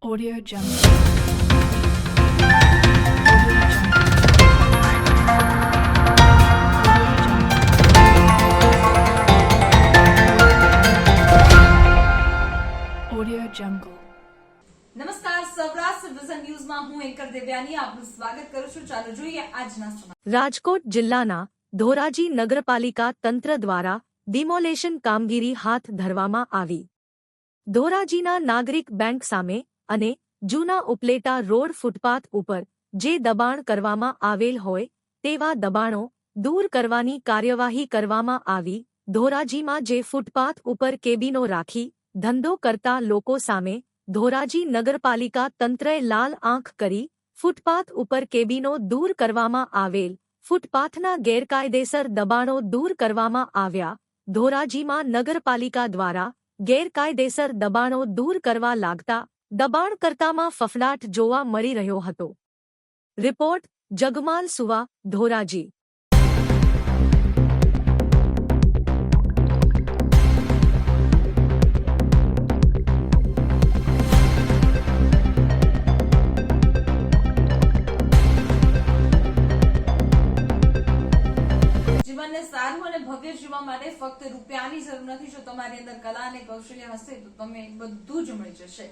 Audio Jungle. Audio Jungle. Audio Jungle. નમસ્કાર Saurashtra vision ન્યૂઝમાં હું એન્કર દેવ્યાની આપનું સ્વાગત કરું છું ચાલો જોઈએ આજના સમાચાર રાજકોટ જિલ્લાના ધોરાજી નગરપાલિકા તંત્ર દ્વારા ડિમોલેશન કામગીરી હાથ ધરવામાં આવી ધોરાજીના નાગરિક બેંક સામે અને જૂના ઉપલેટા રોડ ફૂટપાથ ઉપર જે દબાણ કરવામાં આવેલ હોય તેવા દબાણો દૂર કરવાની કાર્યવાહી કરવામાં આવી. ધોરાજીમાં જે ફૂટપાથ ઉપર કેબિનો રાખી ધંધો કરતા લોકો સામે ધોરાજી નગરપાલિકા તંત્રએ લાલ આંખ કરી ફૂટપાથ ઉપર કેબિનો દૂર કરવામાં આવેલ. ફૂટપાથના ગેરકાયદેસર દબાણો દૂર કરવામાં આવ્યા. ધોરાજીમાં નગરપાલિકા દ્વારા ગેરકાયદેસર દબાણો દૂર કરવા લાગતા દબાણકર્તામાં ફફડાટ જોવા મળી રહ્યો હતો. રિપોર્ટ, જગમાલ સુવા, ધોરાજી. જીવનને સારું અને ભવ્ય જીવવા માટે ફક્ત રૂપિયાની જરૂર નથી. જો તમારી અંદર કલા અને કૌશલ્ય હશે, તો તમે બધું જ મળી જશે.